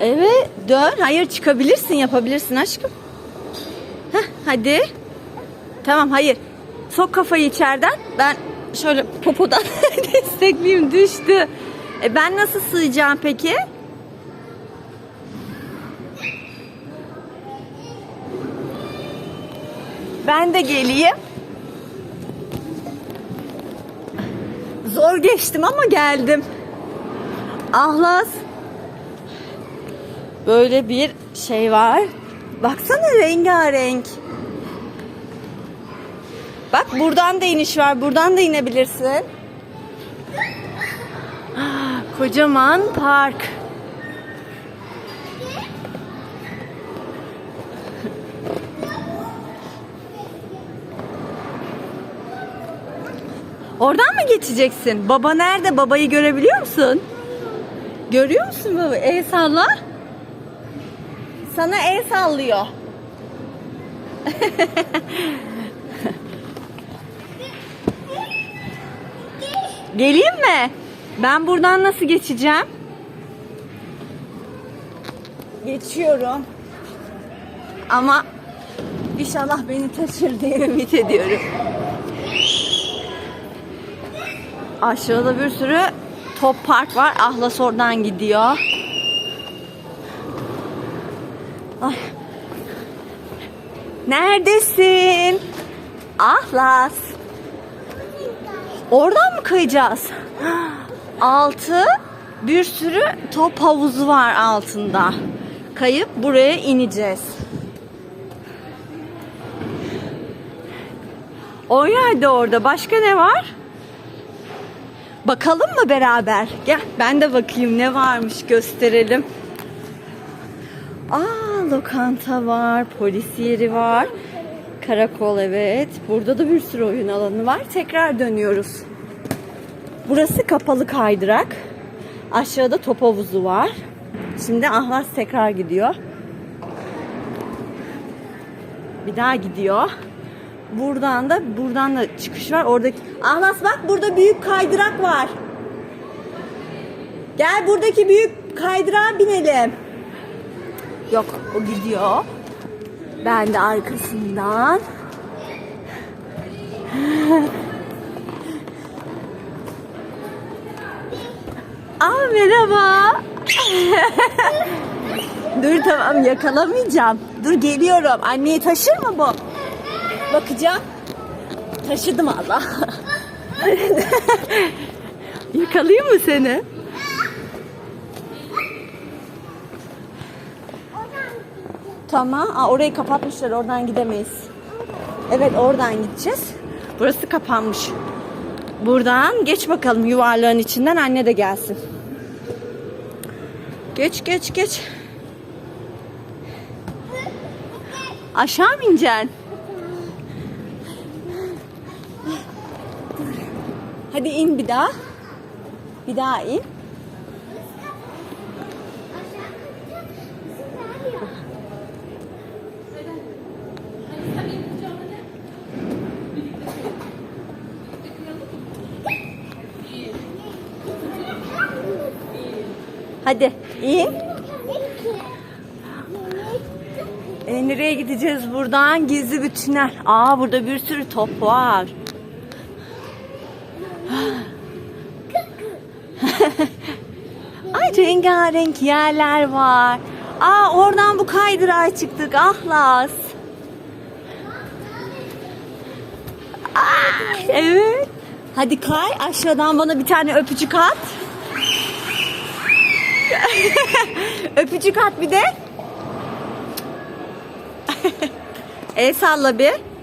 Evet dön. Hayır çıkabilirsin yapabilirsin aşkım. Heh, hadi. Tamam hayır. Sok kafayı içeriden. Ben şöyle popodan destekleyeyim düştü. E ben nasıl sığacağım peki? Ben de geleyim. Zor geçtim ama geldim. Ahlas. Böyle bir şey var. Baksana rengarenk. Bak buradan da iniş var. Buradan da inebilirsin. Ah, Kocaman park. Oradan mı geçeceksin? Baba nerede? Babayı görebiliyor musun? Görüyor musun baba? El salla. Sana el sallıyor. Geleyim mi? Ben buradan nasıl geçeceğim? Geçiyorum. Ama inşallah beni taşır diye ümit ediyorum. Aşağıda bir sürü top park var. Ahlas oradan gidiyor. Ay. Neredesin? Ahlas. Oradan mı kayacağız? Altı bir sürü top havuzu var altında. Kayıp buraya ineceğiz. O yerde orada. Başka ne var? Bakalım mı beraber? Gel ben de bakayım ne varmış gösterelim. Aa lokanta var, polis yeri var. Karakol evet. Burada da bir sürü oyun alanı var. Tekrar dönüyoruz. Burası kapalı kaydırak. Aşağıda top havuzu var. Şimdi Ahlas tekrar gidiyor. Bir daha gidiyor. Buradan da buradan da çıkış var. Oradaki Ahlas bak burada büyük kaydırak var. Gel buradaki büyük kaydırağa binelim. Yok o gidiyor. Ben de arkasından. Aa merhaba. Dur tamam yakalamayacağım. Dur geliyorum. Anneyi taşır mı bu? Bakacağım. Taşıdım Allah. Yakalayayım mı seni? Tamam. Aa, orayı kapatmışlar. Oradan gidemeyiz. Evet oradan gideceğiz. Burası kapanmış. Buradan geç bakalım yuvarlağın içinden anne de gelsin. Geç geç geç. Aşağı mı ineceksin? Hadi in bir daha. Bir daha in. Hadi in. E, nereye gideceğiz buradan? Gizli bir tünel. Aa burada bir sürü top var. Ay rengarenk yerler var. Aa oradan bu kaydırağa çıktık. Ahlas. Aa, evet. Hadi kay aşağıdan bana bir tane öpücük at. öpücük at bir de. El salla bir.